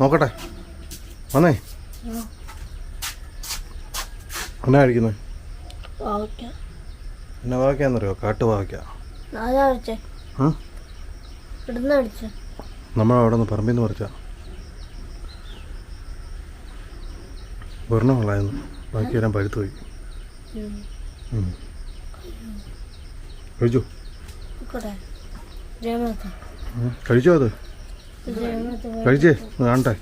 നോക്കട്ടെ. വന്നേ. എന്നാ കഴിക്കുന്നത് പാവയ്ക്ക എന്നാ വാവയ്ക്കാന്നറിയോ കാട്ടു വാവയ്ക്ക. നമ്മളവിടെ നിന്ന് പറമ്പിൽ നിന്ന് പറിച്ച. ഒരെണ്ണം ഉള്ളായിരുന്നു ബാക്കിയെല്ലാം പഴുത്തു പോയി. കഴിച്ചു. കഴിച്ചോ അത്? കഴിച്ചേ ഒന്ന് കാണട്ടെ.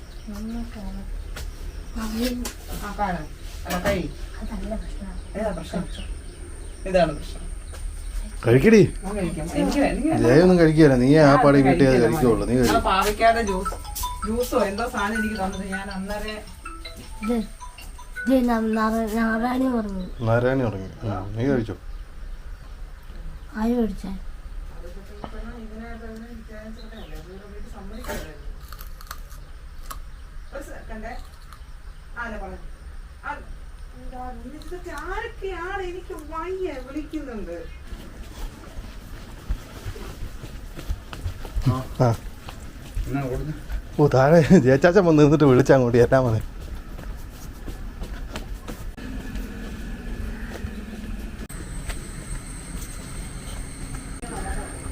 കഴിക്കടി. ജയൊന്നും കഴിക്കുകയില്ല. നീ ആ പാടി കിട്ടിയത് കഴിക്കുള്ളൂ നീ ജ്യൂസ്. ജ്യൂസോ? എന്തോ സാധനം എനിക്ക് തന്നത്. ഞാൻ അന്നേരം നാരായണി ഉറങ്ങി. നീ കഴിച്ചോ? ആയി മേടിച്ചേ ഒരു സെക്കൻഡ് ആരെ പറഞ്ഞു? ഇതൊക്കെ ആരൊക്കെയാണ് എനിക്ക് വയ്യ വിളിക്കുന്നുണ്ട്? ഓ താഴെ ജയച്ചാച്ചൻ വന്ന് നിന്നിട്ട് വിളിച്ചങ്ങോട്ട് എന്നാ മതി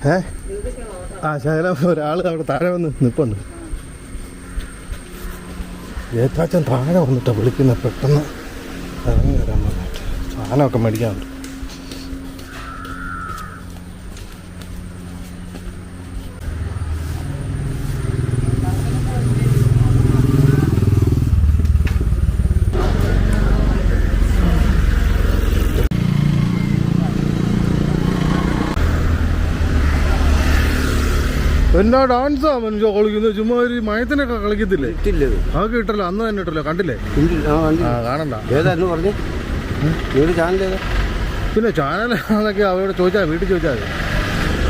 ഏ? ആ ശകലം ഒരാൾ അവിടെ താഴെ വന്ന് നിൽപ്പുണ്ട് ജയച്ചാച്ചൻ താഴെ വന്നിട്ടാണ് വിളിക്കുന്നത്. പെട്ടെന്ന് ഇറങ്ങി വരാൻ പറഞ്ഞിട്ട്. സാധനമൊക്കെ മേടിക്കാനുണ്ട് എന്നാ ഡാൻസാ മനുഷ്യ കളിക്കുന്നത് ചുമ്മാ ഒരു മയത്തിനൊക്കെ കളിക്കത്തില്ലേ? അതൊക്കെ ഇട്ടല്ലോ അന്ന് തന്നെ ഇട്ടല്ലോ. കണ്ടില്ലേ? കാണണ്ട. ഏതായിരുന്നു പറഞ്ഞു? ചാനൽ പിന്നെ ചാനൽ അതൊക്കെ അവരോട് ചോദിച്ചാൽ വീട്ടിൽ ചോദിച്ചാൽ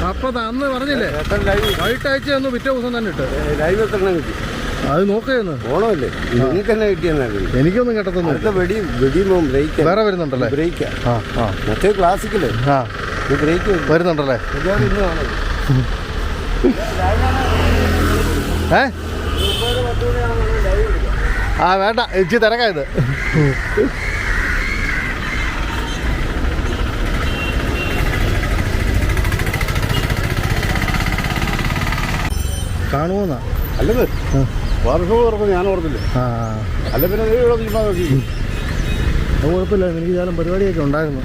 അപ്പൊ അന്ന് പറഞ്ഞില്ലേ? വൈകിട്ടാഴ്ച തന്നു പിറ്റേ ദിവസം തന്നെ ഇട്ട്. ലൈവ് എത്ര കിട്ടി? അത് നോക്കുകയെന്ന് ഓണമല്ലേ? നിങ്ങൾക്ക് തന്നെ കിട്ടിയെന്നറിയില്ല എനിക്കൊന്നും കേട്ടതൊന്നും അടുത്ത വെടി വെടിയുമ്പോ ബ്രേക്ക് വേറെ വരുന്നുണ്ടല്ലേ? ബ്രേക്കാ ആ. ആ മറ്റേ ക്ലാസിക്കല്ലേ ആ. ബ്രേക്ക് വരുന്നുണ്ടല്ലേ? ഇന്ന് കാണുന്നത് ഏ? ആ വേണ്ട. ഇച്ചി തിരക്കായത് കാണുമോന്നാ അല്ലത് വർഷം തുറന്ന് ഞാൻ ഓർത്തില്ല? ആ. അല്ല പിന്നെ നീ ഇവിടെ ചുമ്മാ നോക്കി. അത് കുഴപ്പമില്ല. എനിക്ക് ശാലം പരിപാടിയൊക്കെ ഉണ്ടായിരുന്നു.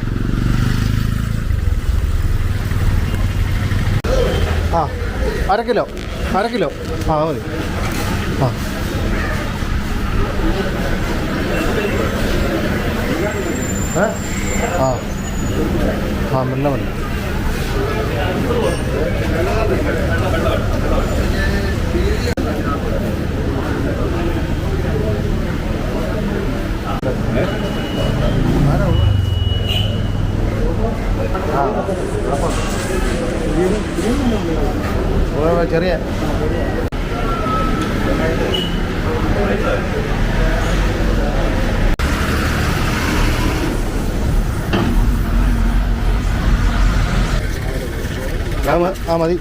ആ. അര കിലോ അര കിലോ. ആ മതി. ആ. ആ. ആ മെല്ലെ മതി ഓ, ചെറിയ ആ മതി.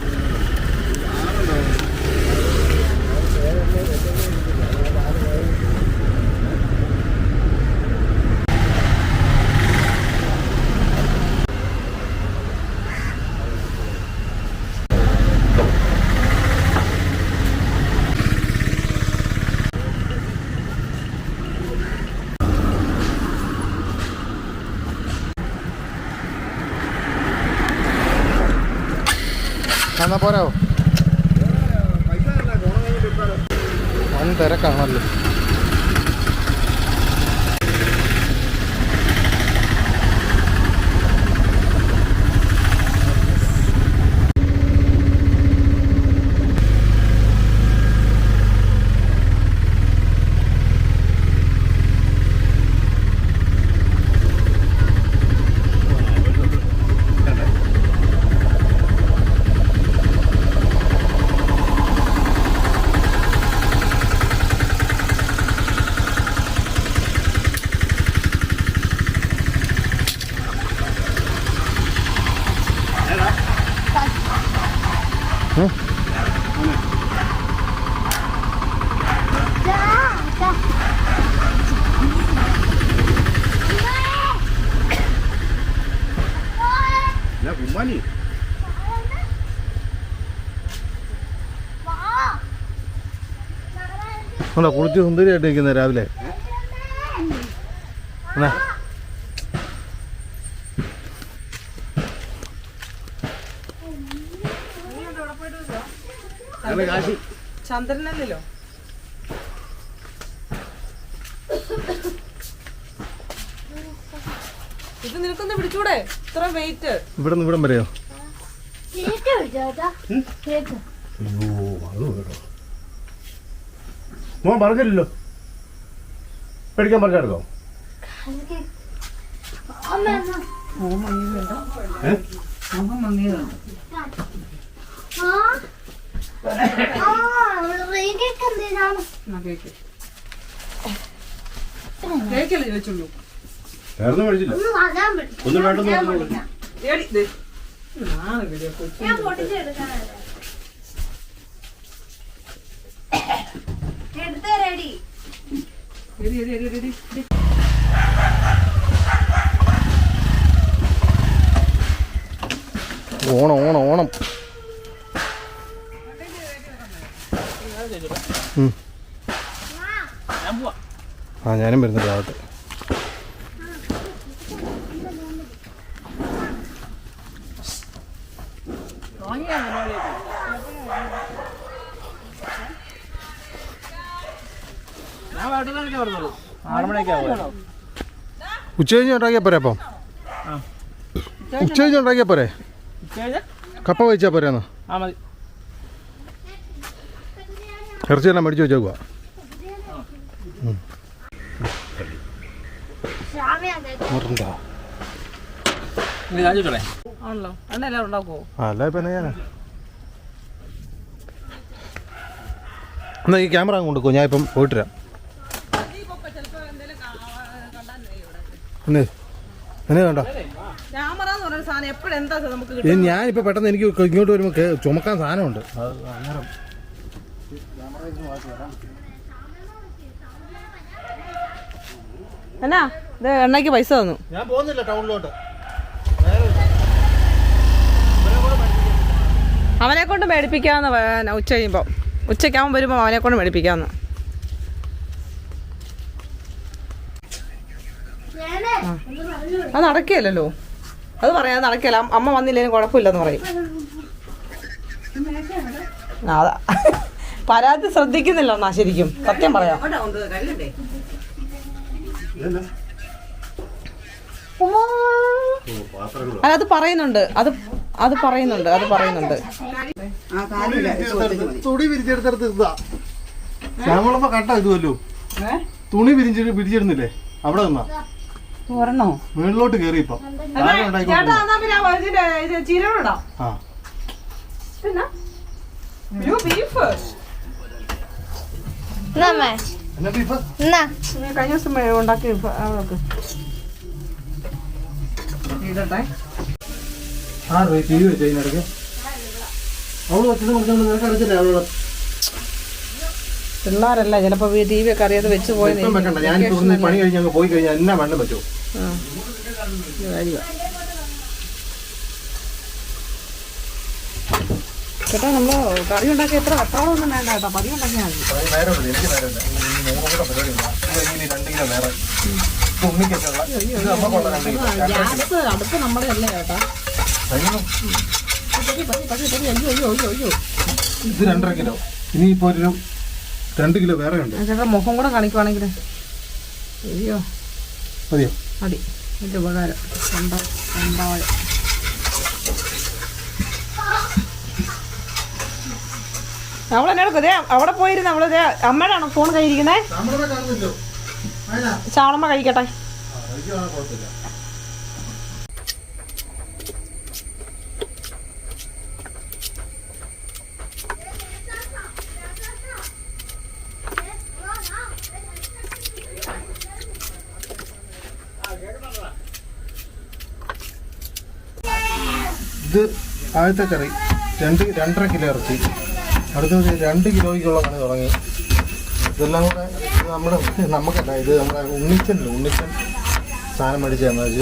എന്നാ പോരാവോ? വൻ തിരക്കാണല്ലോ. ഉണ്ടോ? കുളിച്ച് സുന്ദരിയായിട്ട് നിൽക്കുന്ന രാവിലെ. എന്നാ? ചന്ദ്രനല്ലല്ലോ. ഇത് നിനക്കൊന്ന് പിടിച്ചൂടെ? ഇത്ര വെയിറ്റ് ഇവിടെ ഇവിടം വരെയോ? കേക്ക് പിടിച്ചോട്ടാ കേക്ക് അയ്യോ അത് വേണോ മോൻ പറഞ്ഞില്ലല്ലോ പേടിക്കാൻ പറഞ്ഞെടുക്കോ എനിക്ക് അമ്മ എന്നാ? ഏ ആ ആ കേക്ക് പറഞ്ഞില്ലല്ലോ. പേടിക്കാൻ മേടിച്ചില്ല ഒന്ന് വേണ്ടെന്ന് പറഞ്ഞു ഞാൻ പൊട്ടിച്ചെടുക്കാനല്ലേ റെഡി. റെഡി റെഡി എടി ഓണം ഓണം ഓണം. ആ ഞാനും വരുന്നുണ്ട് രാവിലെ ഉച്ച കഴിഞ്ഞ് ഉണ്ടാക്കിയാൽ പോരെ അപ്പം? ഉച്ച കഴിഞ്ഞ് ഉണ്ടാക്കിയാൽ പോരെ? കപ്പ കഴിച്ചാൽ പോരെ എന്നാ ആ മതി. ഇറച്ചിയെല്ലാം മേടിച്ച് വെച്ചേക്കുക അല്ല ഇപ്പം എന്നാ ഈ ക്യാമറ അങ്ങ് കൊണ്ടുക്കോ ഞാൻ ഇപ്പം പോയിട്ട് വരാം എന്നേ എന്നെ വേണ്ട ക്യാമറ എന്ന് പറയുന്ന സാധനം എപ്പോഴും എന്താ നമുക്ക് ഇത് ഞാനിപ്പോൾ പെട്ടെന്ന് എനിക്ക് ഇങ്ങോട്ട് വരുമ്പോ ചുമക്കാൻ സാധനമുണ്ട്. എന്നാ ഇത് എണ്ണയ്ക്ക് പൈസ തന്നു. ഞാൻ പോകുന്നില്ല ടൗണിലോട്ട്. അവനെ കൊണ്ട് മേടിപ്പിക്കാന്ന് ഉച്ച കഴിയുമ്പോൾ ഉച്ചയ്ക്കാവുമ്പോൾ വരുമ്പോൾ അവനെ കൊണ്ട് മേടിപ്പിക്കാന്ന് ഞാനേ ഒന്ന് പറഞ്ഞു അത് നടക്കുകയല്ലോ അത് പറയാൻ നടക്കില്ല അമ്മ വന്നില്ലേലും കുഴപ്പമില്ലെന്ന് പറയും. അതാ. പരാതി ശ്രദ്ധിക്കുന്നില്ല എന്നാ ശരിക്കും. സത്യം പറയാം. ഉമ്മാ. അല്ല അത് പറയുന്നുണ്ട്. അത് അത് പറയുന്നുണ്ട്. അത് പറയുന്നുണ്ട്. തുണി പിരിച്ചെടുത്തെടുത്ത് ഇതാ. ശ്യാമളമ്മ കട്ട ഇതുവല്ലോ. തുണി പിരിച്ച് പിരിച്ചിടുന്നില്ലേ അവിടെ നിന്നാ. ഒരെണ്ണോ? മുകളിലോട്ട് കയറി ഇപ്പം. കഴിഞ്ഞ ദിവസം ഉണ്ടാക്കി ഫ- അവൾക്ക് ഇടട്ടെ. ആ ടി വി വെച്ച് അതിനിടയ്ക്ക് അവൾ വെച്ചത് കൊടുത്തോണ്ട് നിനക്ക് അറിയത്തില്ല അവൾ പിള്ളേരല്ല ചിലപ്പോ ടി വി ഒക്കെ അറിയാതെ വെച്ച് പോയത് ഞാൻ ഇവിടുന്ന് പണി കഴിഞ്ഞ് അങ്ങ് പോയി കഴിഞ്ഞാൽ എന്നാ വേണ്ട പറ്റുമോ ചേട്ടാ നമ്മൾ കറി ഉണ്ടാക്കി എത്ര? എത്രോളൊന്നും വേണ്ട കേട്ടോ. പതി ഉണ്ടാക്കിയാൽ ഗ്യാസ് അടുപ്പ് നമ്മുടെ അല്ലേ ചേട്ടാ ഇത് രണ്ടര കിലോ. ഇനിയിപ്പോ ഒരു രണ്ട് കിലോ വേറെ ഉണ്ട്. ചേട്ടാ മുഖം കൂടെ കാണിക്കുവാണെങ്കിൽ അയ്യോ. മതിയോ? മതി വലിയ ഉപകാരം. കൊണ്ട? കൊണ്ടാവാഴ അവളെന്നോട് ദേ അവിടെ പോയിരുന്നു അവൾ. അമ്മയാണോ ഫോൺ കയ്യിരിക്കുന്നേ നമ്മുടെ കാണുന്നില്ലോ. അതിനാ ചാളമ്മ കഴിക്കട്ടെ. ഇത് ആദ്യത്തെ കറി. രണ്ട് രണ്ടര കിലോ ഇറച്ചി. അടുത്തത് രണ്ട് കിലോയ്ക്കുള്ള കണി തുടങ്ങി. ഇതെല്ലാം കൂടെ നമ്മുടെ നമുക്കല്ല ഇത് നമ്മുടെ ഉണ്ണിച്ചനില്ല? ഉണ്ണിച്ചൻ സാധനം മേടിച്ച് തന്നാൽ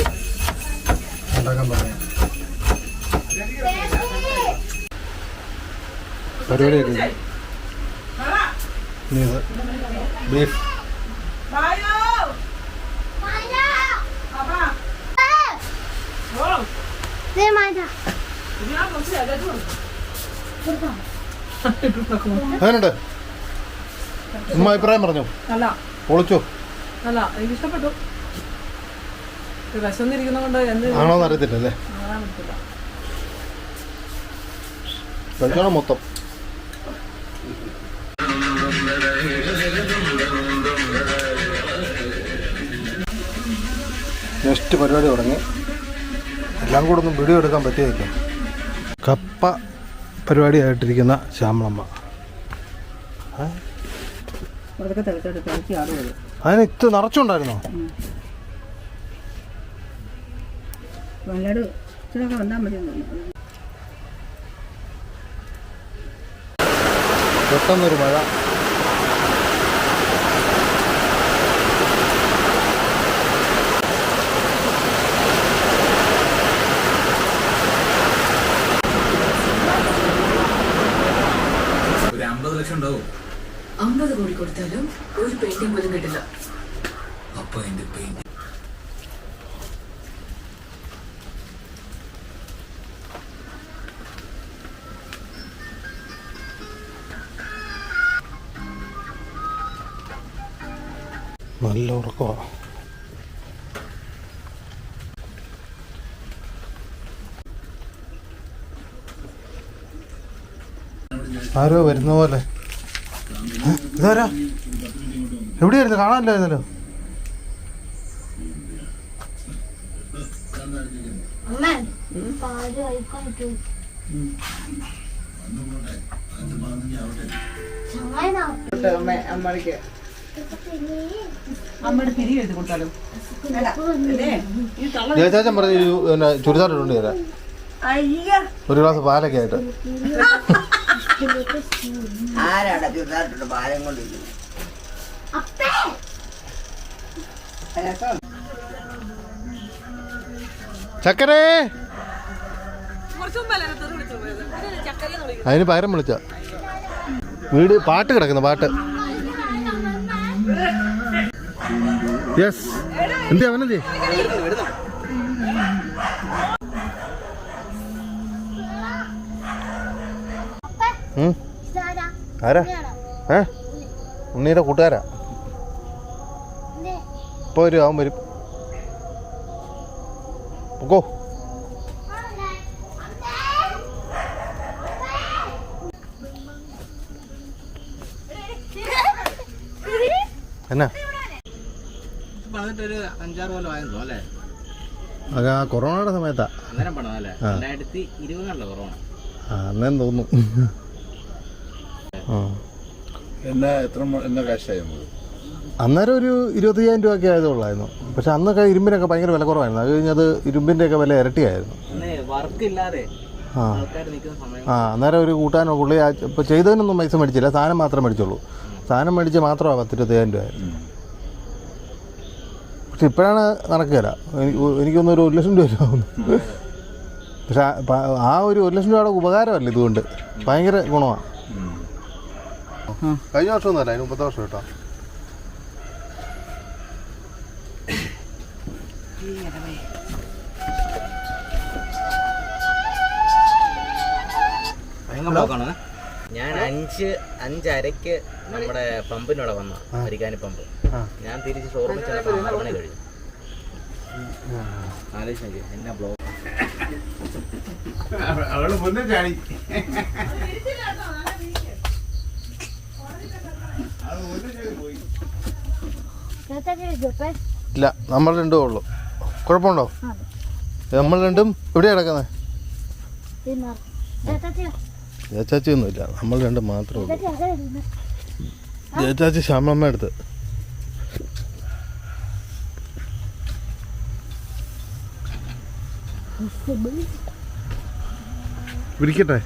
ഉണ്ടാക്കാൻ പറയാം പരിപാടിയൊക്കെ ഇത് ബീഫ് ദേ മാറ്റ അങ്ങനെയുണ്ട് ഉമ്മ അഭിപ്രായം പറഞ്ഞു? പൊളിച്ചോ. അല്ല എനിക്ക് ഇഷ്ടപ്പെട്ടു വിശന്നിരിക്കുന്നതുകൊണ്ട് എന്ത് മൊത്തം. നെക്സ്റ്റ് പരിപാടി തുടങ്ങി. എല്ലാം കൂടെ ഒന്നും വീഡിയോ എടുക്കാൻ പറ്റിയതില്ല കപ്പ പരിപാടിയായിട്ടിരിക്കുന്ന ശ്യാമളമ്മ. തിളച്ചെടുത്ത് എനിക്ക് ആടുള്ളത് അതിന് ഇത് നിറച്ചുണ്ടായിരുന്നോ? പെട്ടെന്നൊരു മഴ ഒരു അമ്പത് ലക്ഷം ഉണ്ടാവും അമ്പത് കോടി കൊടുത്താലും ഒരു പെയിന്റിംഗ് പോലും കിട്ടില്ല. അപ്പൊ എന്റെ പെയിന്റ് നല്ല ഉറക്കമാണ് ആരോ വരുന്ന പോലെ. ഇതാരാ? എവിടെയായിരുന്നു? കാണാനില്ലായിരുന്നല്ലോ. അമ്മയ്ക്ക് ജയചാച്ചൻ പറഞ്ഞു ചുരിദാർ ഇട്ടുണ്ട് തരാം ഒരു ഗ്ലാസ് പാലൊക്കെ ആയിട്ട്. ആരാടാ ചുരിദാറിട്ടുണ്ട് ഭാരം കൊണ്ടിരിക്കുന്നത്? അപ്പേ. ചക്കരേ. അതിന് പകരം വിളിച്ച. വീട് പാട്ട് കിടക്കുന്ന പാട്ട്. യെസ് എന്തി അവനെന്തി ഉം, ഇതാരാ ആരാ? ഏ? ഉണ്ണിയുടെ കൂട്ടുകാരാ? ഇപ്പോൾ ഇപ്പൊ വരും അവൻ വരും. പൊക്കോ. എന്നാ? പറഞ്ഞിട്ടൊരു അഞ്ചാറ് കൊല്ലം ആയെന്ന് അല്ലേ? അത് ആ കൊറോണയുടെ സമയത്താ. അന്നേരം പണം അല്ലേ? ആ. രണ്ടായിരത്തി ഇരുപതിനുള്ള കൊറോണ. ആ തോന്നുന്നു എന്നാ എത്ര എന്നാ കാശായി നമുക്ക് അന്നേരം ഒരു ഇരുപത്തയ്യായിരം രൂപയൊക്കെ ആയതുള്ളായിരുന്നു പക്ഷെ അന്നൊക്കെ ഇരുമ്പിനൊക്കെ ഭയങ്കര വില കുറവായിരുന്നു. അത് കഴിഞ്ഞത് ഇരുമ്പിന്റെയൊക്കെ വില ഇരട്ടിയായിരുന്നു. അന്ന് വർക്ക് ഇല്ലാതെ ആ ആ അന്നേരം ഒരു കൂട്ടാനോ പുള്ളി ഇപ്പോൾ ചെയ്തതിനൊന്നും പൈസ മേടിച്ചില്ല. സാധനം മാത്രം മേടിച്ചുള്ളൂ. സാധനം മേടിച്ച് മാത്രമാണ് പത്തിരുപത്തയ്യായിരം രൂപ പക്ഷെ ഇപ്പോഴാണ് നടക്കുകയില്ല എനിക്ക് എനിക്കൊന്നും ഒരു ഒരു ലക്ഷം രൂപ ആവുന്നു പക്ഷെ ആ- ആ ഒരു ഒരു ലക്ഷം രൂപയുടെ ഉപകാരമല്ല ഇതുകൊണ്ട്. ഭയങ്കര ഗുണമാണ് കഴിഞ്ഞ വർഷം ഒന്നുമല്ല അതിന് മുപ്പത്തെ വർഷം കേട്ടോ. ഭയങ്കര ബ്ലോക്കാണ്. ഞാൻ അഞ്ച് അഞ്ചരക്ക് നമ്മുടെ പമ്പിനോടെ വന്ന അരിക്കാനി പമ്പ്. ഞാൻ തിരിച്ച് ഷോറൂമിൽ ചെന്നപ്പോൾ ആറ് മണി കഴിഞ്ഞു. ആലോചിച്ച് നോക്കി എന്നാ ബ്ലോക്ക്? അവൾ മുന്നേ ചാടി. ഇല്ല നമ്മൾ രണ്ടും ഉള്ളു. കുഴപ്പമുണ്ടോ? നമ്മൾ രണ്ടും എവിടെയാണ് കിടക്കുന്നത് ജയച്ചാച്ചി ഒന്നുമില്ല. നമ്മൾ രണ്ടും മാത്രമേ ഉള്ളൂ. ജയച്ചാച്ചി ശ്യാമളമ്മ അടുത്ത് വിരിക്കട്ടെ?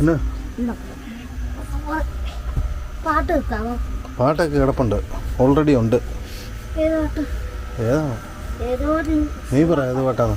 എന്നാ? പാട്ട് വെക്കാമോ പാട്ടൊക്കെ കിടപ്പുണ്ട്. ഓൾറെഡി ഉണ്ട്. ഏതാണ് നീ പറ ഏത് പാട്ടാണ്